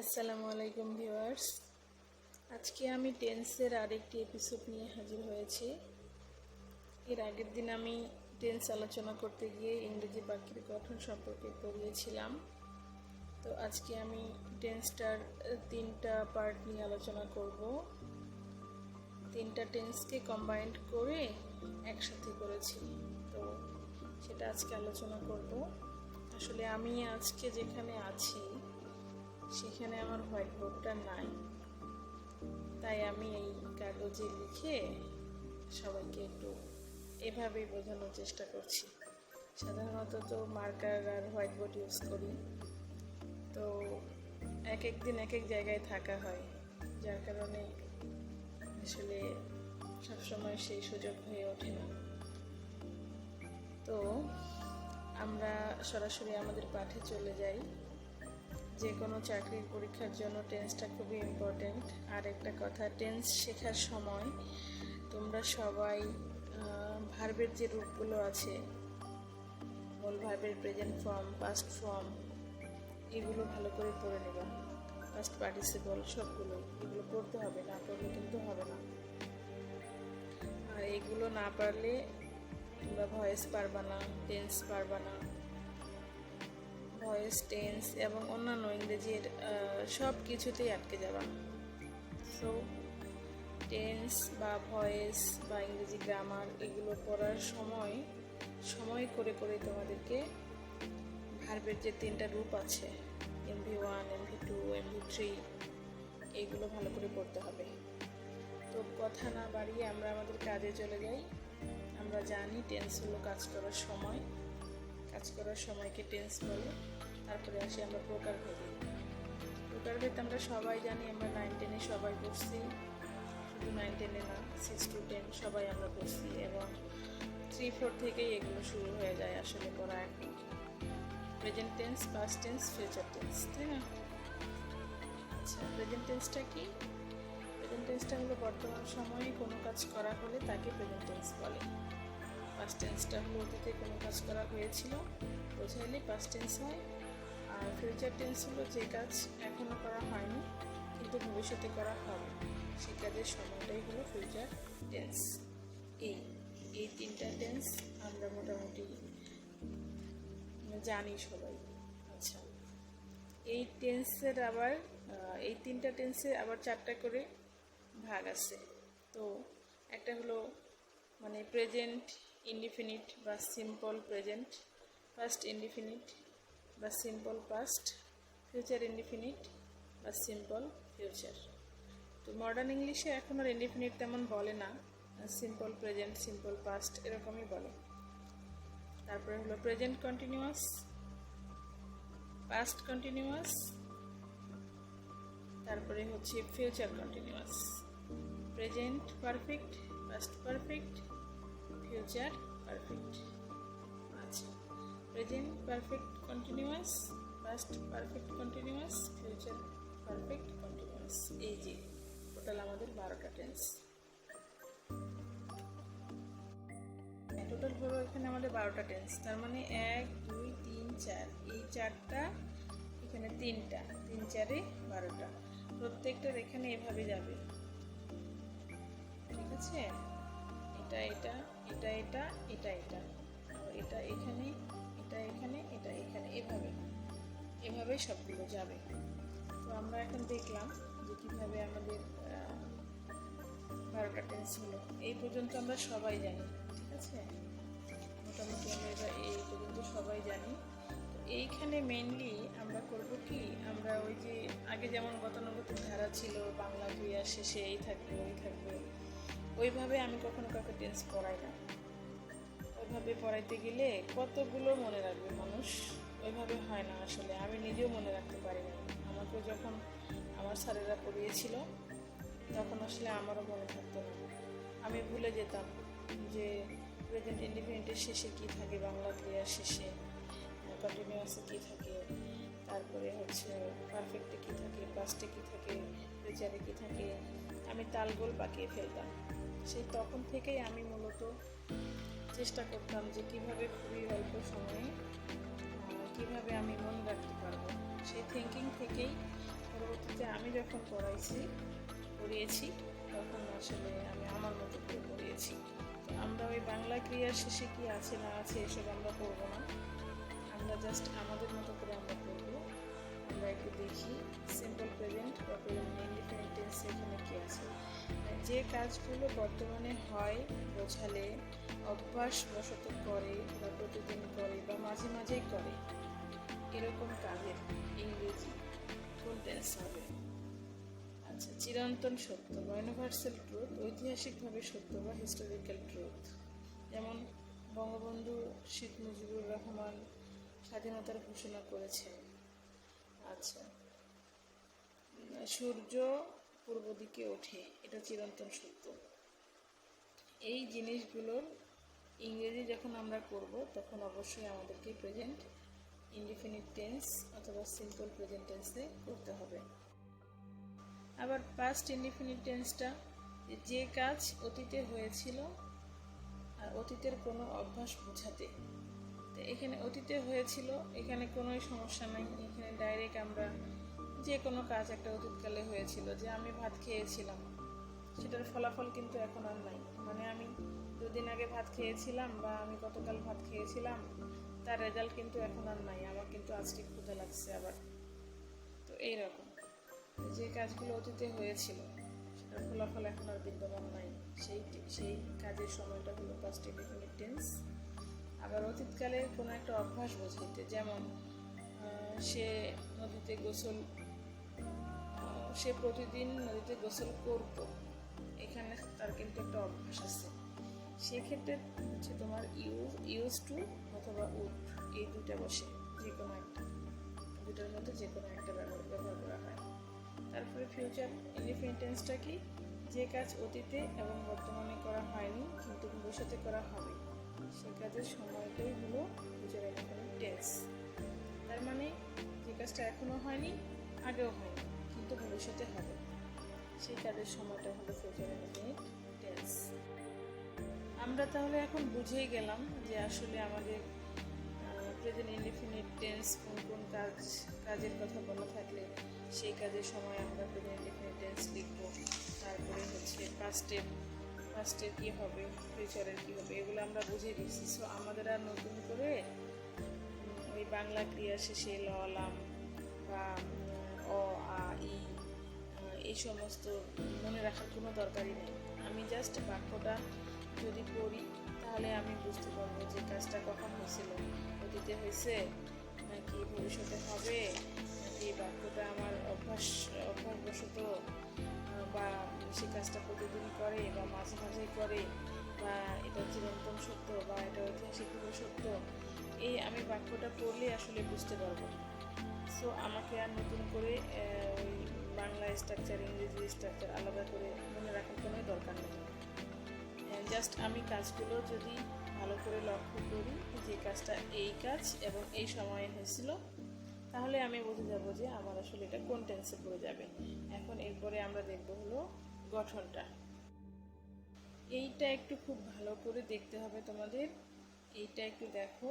আসসালামু আলাইকুম ভিউয়ার্স। আজকে আমি টেন্সের আরেকটি এপিসোড নিয়ে হাজির হয়েছি। এর আগের দিন আমি টেন্স আলোচনা করতে গিয়ে ইংরেজি বাক্যের গঠন সম্পর্কে পড়িয়েছিলাম। তো আজকে আমি টেন্সটার তিনটা পার্ট নিয়ে আলোচনা করব। তিনটা টেন্সকে কম্বাইন্ড করে একসাথে করেছি। তো সেটা আজকে আলোচনা করব। আসলে আমি আজকে যেখানে আছি সেখানে আমার হোয়াইট বোর্ডটা নাই। তাই আমি এই কাগজে লিখে সবাইকে একটু এভাবেই বোঝানোর চেষ্টা করছি। সাধারণত তো মার্কার আর হোয়াইট বোর্ড ইউজ করি। তো এক এক দিন এক এক জায়গায় থাকা হয়। যার কারণে আসলে সবসময় সেই সুযোগ হয়ে ওঠে না। তো আমরা সরাসরি আমাদের পাঠে চলে যাই। যে কোনো চাকরির পরীক্ষার জন্য টেন্সটা খুবই ইম্পর্ট্যান্ট আর একটা কথা টেন্স শেখার সময় তোমরা সবাই ভার্বের যে রূপগুলো আছে মূল ভার্বের প্রেজেন্ট ফর্ম পাস্ট ফর্ম এগুলো ভালো করে পড়ে নেবা। পাস্ট পার্টিসিপল সবগুলো, এগুলো পড়তে হবে, না পড়লে কিন্তু হবে না। আর এগুলো না পারলে তোমরা ভয়েস পারবা না টেন্স পারবা না। ভয়েস, টেন্স এবং অন্যান্য ইংরেজির সব কিছুতেই আটকে যাবা সো টেন্স বা ভয়েস বা ইংরেজি গ্রামার এগুলো পড়ার সময় সময় করে করে তোমাদেরকে ভার্বের যে তিনটা রূপ আছে MV one MV two MV three এইগুলো ভালো করে পড়তে হবে। তো কথা না বাড়িয়ে আমরা আমাদের কাজে চলে যাই। আমরা জানি টেন্স হলো কাজ করার সময় কাজ করার সময়কে টেন্স বলে, তারপরে আসি আমরা প্রকারভেদে প্রকারভেদ আমরা সবাই জানি আমরা নাইন টেনে সবাই পড়ছি শুধু নাইন টেনে না সিক্স টু টেন সবাই আমরা পড়ছি এবং থ্রি ফোর থেকেই এগুলো শুরু হয়ে যায় আসলে পড়া এখন। Present tense past tense future tense তাই না? আচ্ছা প্রেজেন্ট টেন্সটা কি? প্রেজেন্ট টেন্সটা হলো বর্তমান সময়ে কোনো কাজ করা হলে তাকে প্রেজেন্ট টেন্স বলে। পাস্ট টেন্সটা হলো অতীতে কোনো কাজ করা হয়েছিল বোঝাইলে পাস্ট টেন্স হয়। আর ফিউচার টেন্স হলো যে কাজ এখনও করা হয়নি, কিন্তু ভবিষ্যতে করা হবে। সে কাজের সময়টাই হলো ফিউচার টেন্স এই এই তিনটা টেন্স আমরা মোটামুটি জানি সবাই। আচ্ছা এই টেন্সের আবার এই তিনটা টেন্সে আবার চারটা করে ভাগ আছে। তো একটা হলো মানে প্রেজেন্ট ইনডিফিনিট বা সিম্পল প্রেজেন্ট পাস্ট ইনডিফিনিট বা সিম্পল পাস্ট ফিউচার ইনডিফিনিট বা সিম্পল ফিউচার তো মডার্ন ইংলিশে এখন আর ইনডিফিনিট তেমন বলে না সিম্পল প্রেজেন্ট সিম্পল পাস্ট এরকমই বলে। তারপরে হলো প্রেজেন্ট কন্টিনিউয়াস পাস্ট কন্টিনিউয়াস তারপরে হচ্ছে future continuous present perfect past perfect future perfect আচ্ছা present perfect continuous past perfect continuous future perfect continuous এই যে টোটাল আমাদের বারোটা টেন্স টোটাল হলো এখানে আমাদের বারোটা টেন্স তার মানে এক, দুই, তিন, চার। এই চারটা, এখানে তিনটা। তিন, চারে বারোটা। প্রত্যেকটার এখানে এভাবে যাবে। ঠিক আছে? এটা এটা। এটা এটা এটা এটা। এটা এখানে এটা এখানে এটা এখানে। এভাবে এভাবে সবগুলো যাবে। তো আমরা এখন দেখলাম যে কীভাবে আমাদের বারোটা টেন্স হলো। এই পর্যন্ত আমরা সবাই জানি, ঠিক আছে? মোটামুটি আমরা এই পর্যন্ত সবাই জানি। তো এইখানে মেনলি আমরা করব কি? আমরা ওই যে আগে যেমন গতানুগতিক ধারা ছিল, বাংলা দুইয়ার শেষে এই থাকবে, ওই থাকবে, ওইভাবে আমি কখনো কাউকে টেন্স পড়াই না। ওইভাবে পড়াইতে গেলে কতগুলো মনে রাখবে মানুষ? ওইভাবে হয় না আসলে, আমি নিজেও মনে রাখতে পারি না। আমাকে যখন আমার স্যারেরা পড়িয়েছিল, তখন আসলে আমারও মনে থাকতো না। আমি ভুলে যেতাম যে প্রেজেন্ট ইন্ডিপেন্ডেন্টের শেষে কী থাকে, বাংলা ক্রিয়ার শেষে কন্টিনিউয়াসে কী থাকে, তারপরে হচ্ছে পারফেক্টে কী থাকে পাস্টে কী থাকে ফিউচারে কী থাকে, আমি তালগোল পাকিয়ে ফেলতাম। সেই তখন থেকেই আমি মূলত চেষ্টা করতাম যে কীভাবে খুবই অল্প সময়ে কীভাবে আমি মনে রাখতে পারব। সেই থিঙ্কিং থেকেই পরবর্তীতে আমি যখন পড়াইছি, পড়িয়েছি, তখন আসলে আমি আমার মতো করে পড়িয়েছি। আমরা ওই বাংলা ক্রিয়ার শেষে কি আছে না আছে এসব আমরা করব না। আমরা জাস্ট আমাদের মতো করে আমরা করব আমরা একটু দেখি সিম্পল যে কাজগুলো বর্তমানে হয় বোঝালে, অভ্যাস বশত করে বা প্রতিদিন করে বা মাঝে মাঝেই করে। এরকম কাজের ইংরেজি কোন টেন্স হবে। আচ্ছা চিরন্তন সত্য বা ইউনিভার্সাল ট্রুথ ঐতিহাসিকভাবে সত্য বা হিস্টোরিক্যাল ট্রুথ যেমন বঙ্গবন্ধু শেখ মুজিবুর রহমান স্বাধীনতার ঘোষণা করেছেন। আচ্ছা সূর্য পূর্ব দিকে ওঠে। এটা চিরন্তন সত্য। এই জিনিসগুলোর ইংরেজি যখন আমরা করব তখন অবশ্যই আমাদেরকে প্রেজেন্ট ইনডিফিনিট টেন্স অথবা সিম্পল প্রেজেন্ট টেন্সে করতে হবে। আবার পাস্ট ইনডিফিনিট টেন্সটা যে কাজ অতীতে হয়েছিল আর অতীতের কোনো অভ্যাস বোঝাতে। এখানে অতীতে হয়েছিল, এখানে কোনোই সমস্যা নাই, এখানে ডাইরেক্ট আমরা যে কোনো কাজ একটা অতীতকালে হয়েছিল, যে আমি ভাত খেয়েছিলাম, সেটার ফলাফল কিন্তু এখন আর নাই। মানে আমি দুদিন আগে ভাত খেয়েছিলাম বা আমি গতকাল ভাত খেয়েছিলাম, তার রেজাল্ট কিন্তু এখন আর নাই। আমার কিন্তু আজকে ক্ষুধা লাগছে আবার। তো এইরকম। যে কাজগুলো অতীতে হয়েছিল, সেটার ফলাফল এখন আর বিদ্যমান নাই। সেই সেই কাজের সময়টা হলো পাস্ট ইনডিফিনিট টেন্স আবার অতীতকালে কোনো একটা অভ্যাস বোঝাইতে, যেমন সে নদীতে গোসল সে প্রতিদিন নদীতে গোসল করত। এখানে তার কিন্তু একটা অভ্যাস আছে। সেক্ষেত্রে হচ্ছে তোমার ইউজ ইউজ টু অথবা উড, এই দুইটা বসে যে কোনো একটা। দুটার মধ্যে যে কোনো একটা ব্যবহার ব্যবহার করা হয়। তারপরে ফিউচার ইনডিপেন্ডেন্সটা কি? যে কাজ অতীতে এবং বর্তমানে করা হয়নি, কিন্তু ভবিষ্যতে করা হবে। সে কাজের সময়টাই হলো ফিউচার ইনডিপেন্ডেন্ট টেন্স তার মানে যে কাজটা এখনও হয়নি, আগেও হয়নি। কিন্তু ভবিষ্যতে হবে। সেই কাজের সময়টা হলো ফিউচার ইনডিপেন্ডেন্ট টেন্স আমরা তাহলে এখন বুঝেই গেলাম যে আসলে আমাদের প্রেজেন্ট ইনডিফিনিট টেন্স কোন কোন কাজ, কাজের কথা বলা থাকলে সেই কাজের সময় আমরা প্রেজেন্ট ইনডিফিনিট টেন্স লিখব। তারপরে হচ্ছে পাস্টে পাস্টে কী হবে ফিউচারের কী হবে, এগুলো আমরা বুঝে দিচ্ছি সো আমাদের আর নতুন করে ওই বাংলা ক্রিয়া শেষে ল লাম বা অ, আ, ই এই সমস্ত মনে রাখার কোনো দরকারই নেই। আমি জাস্ট বাক্যটা যদি পড়ি, তাহলে আমি বুঝতে পারব যে কাজটা কখন হয়েছিল। অতীতে হয়েছে, নাকি ভবিষ্যতে হবে, নাকি বাক্যটা আমার অভ্যাস, অভ্যাসবশত বা সে কাজটা প্রতিদিন করে, বা মাঝে মাঝেই করে, বা এটা চিরন্তন সত্য, বা এটা ঐতিহাসিকভাবে সত্য, এই আমি বাক্যটা পড়লে আসলে বুঝতে পারব। সো আমাকে আর নতুন করে ওই বাংলা স্ট্রাকচার ইংরেজি স্ট্রাকচার আলাদা করে মনে রাখার কোনো দরকার নেই। জাস্ট আমি কাজগুলো যদি ভালো করে লক্ষ্য করি, যে কাজটা এই কাজ এবং এই সময়ে হয়েছিল, তাহলে আমি বুঝে যাব যে আমার আসলে এটা কোন টেন্সে পড়ে যাবে। এখন এরপরে আমরা দেখব হলো গঠনটা। এইটা একটু খুব ভালো করে দেখতে হবে তোমাদের। এইটা একটু দেখো।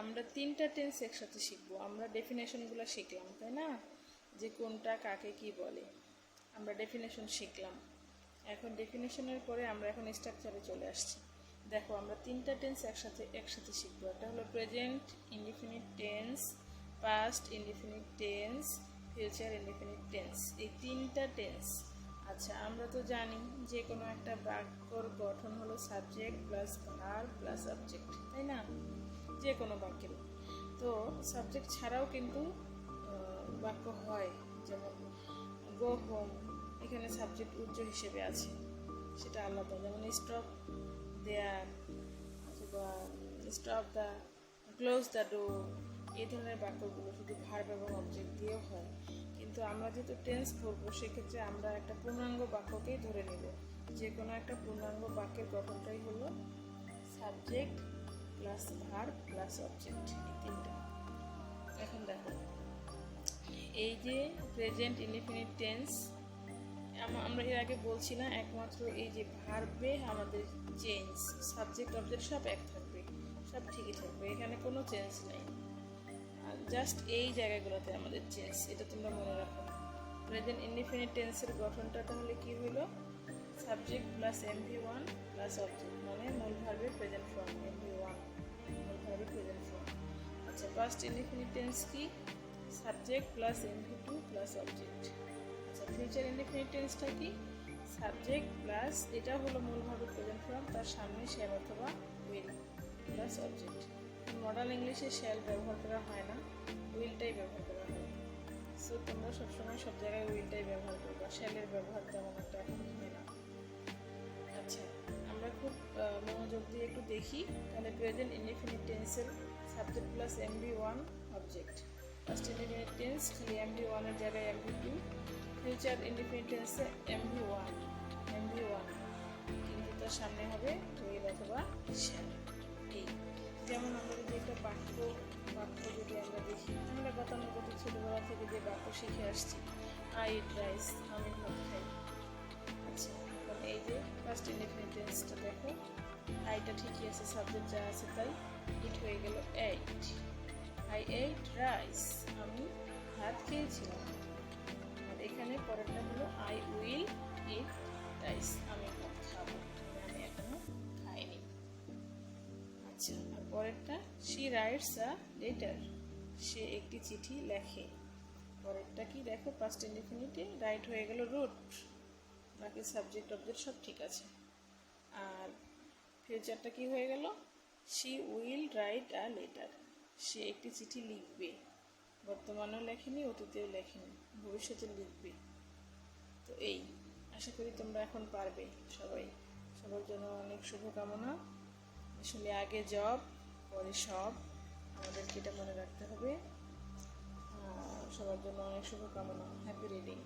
আমরা তিনটা টেন্স একসাথে শিখব। আমরা ডেফিনেশনগুলো শিখলাম, তাই না? যে কোনটা কাকে কি বলে। আমরা ডেফিনেশন শিখলাম। এখন ডেফিনেশনের পরে আমরা এখন স্ট্রাকচারে চলে আসছি। দেখো, আমরা তিনটা টেন্স একসাথে একসাথে শিখব। একটা হলো present indefinite tense past indefinite tense future indefinite tense এই তিনটা টেন্স আচ্ছা আমরা তো জানি যে কোনো একটা বাক্যর গঠন হলো subject plus verb plus object তাই না? যে কোনো বাক্যের তো সাবজেক্ট ছাড়াও কিন্তু বাক্য হয়, যেমন গো হোম, এখানে সাবজেক্ট উজ্জ্ব হিসেবে আছে, সেটা আলাদা। যেমন স্টপ দেয়ার অথবা stop the close the door এই ধরনের বাক্যগুলো শুধু ভার্ব এবং অবজেক্ট দিয়েও হয়। কিন্তু আমরা যেহেতু টেন্স করব সেক্ষেত্রে আমরা একটা পূর্ণাঙ্গ বাক্যকেই ধরে নেব। যে কোনো একটা পূর্ণাঙ্গ বাক্যের গঠনটাই হলো subject plus verb plus object এই তিনটা। এখন দেখো, এই যে প্রেজেন্ট ইনডিফিনিট টেন্স আমরা এর আগে বলছি না, একমাত্র এই যে ভার্বে আমাদের চেঞ্জ সাবজেক্ট অবজেক্ট সব এক থাকবে, সব ঠিকই থাকবে, এখানে কোনো চেঞ্জ নেই। জাস্ট এই জায়গাগুলোতে আমাদের চেঞ্জ এটা তোমরা মনে রাখো। প্রেজেন্ট ইনডিফিনিট টেন্সের গঠনটা তাহলে কি হলো subject plus MV one plus object মানে মূল ভার্বের প্রেজেন্ট ফর্ম এমভি ওয়ান মূল ভার্বের প্রেজেন্ট ফর্ম আচ্ছা ফার্স্ট ইনডিফিনিট টেন্স কি subject plus MV two plus object আচ্ছা ফিউচার ইনডিফিনিট টেন্সটা কি সাবজেক্ট প্লাস এটা হলো মূল ভার্বের প্রেজেন্ট ফর্ম তার সামনে শ্যাল অথবা উইল প্লাস অবজেক্ট মডার্ন ইংলিশে শ্যাল ব্যবহার করা হয় না উইলটাই ব্যবহার করা হয়। সো তোমরা সবসময় সব জায়গায় উইলটাই ব্যবহার করবা শ্যালের ব্যবহার তেমন একটা আচ্ছা আমরা খুব মনোযোগ দিয়ে একটু দেখি। তাহলে প্রেজেন্ট ইনডিফিনিট টেন্সের subject plus MV one object first indefinite tense খালি এমবি ওয়ানের জায়গায় এমবি টু ফিউচার ইনডিফিনিট টেন্সে এমবি ওয়ান এমবি ওয়ান কিন্তু তার সামনে হবে উইল অথবা শ্যাল এই। যেমন আমরা যদি একটা বাক্য বাক্য যদি আমরা দেখি, আমরা গতানুগতিক ছোটবেলা থেকে যে বাক্য শিখে আসছি আই ইট রাইস আমি ভাত খাই আচ্ছা। এই যে ফার্স্ট টেন্সটা দেখো। আইটা ঠিকই আছে সাবজেক্ট যা আছে তাই। ইট হয়ে গেল এইট আই এইট রাইস আমি ভাত খেয়েছিলাম। আর এখানে পরেরটা হলো আই উইল ইট রাইস আমি ভাত খাব। আমি এখনও খাইনি। আচ্ছা আর পরেরটা শি রাইটস আ লেটার সে একটি চিঠি লেখে। পরেরটা কি দেখো পাস্ট ইনডিফিনিটে রাইট হয়ে গেল রুট বাকি সাবজেক্ট অবজেক্ট সব ঠিক আছে। আর ফিউচারটা কি হয়ে গেল? She will write a letter সে একটি চিঠি লিখবে। বর্তমানেও লেখেনি, অতীতেও লেখেনি, ভবিষ্যতে লিখবে। তো এই, আশা করি তোমরা এখন পারবে সবাই। সবার জন্য অনেক শুভকামনা। আসলে আগে জব পরে সব। আমাদেরকে এটা মনে রাখতে হবে। সবার জন্য অনেক শুভকামনা। Happy reading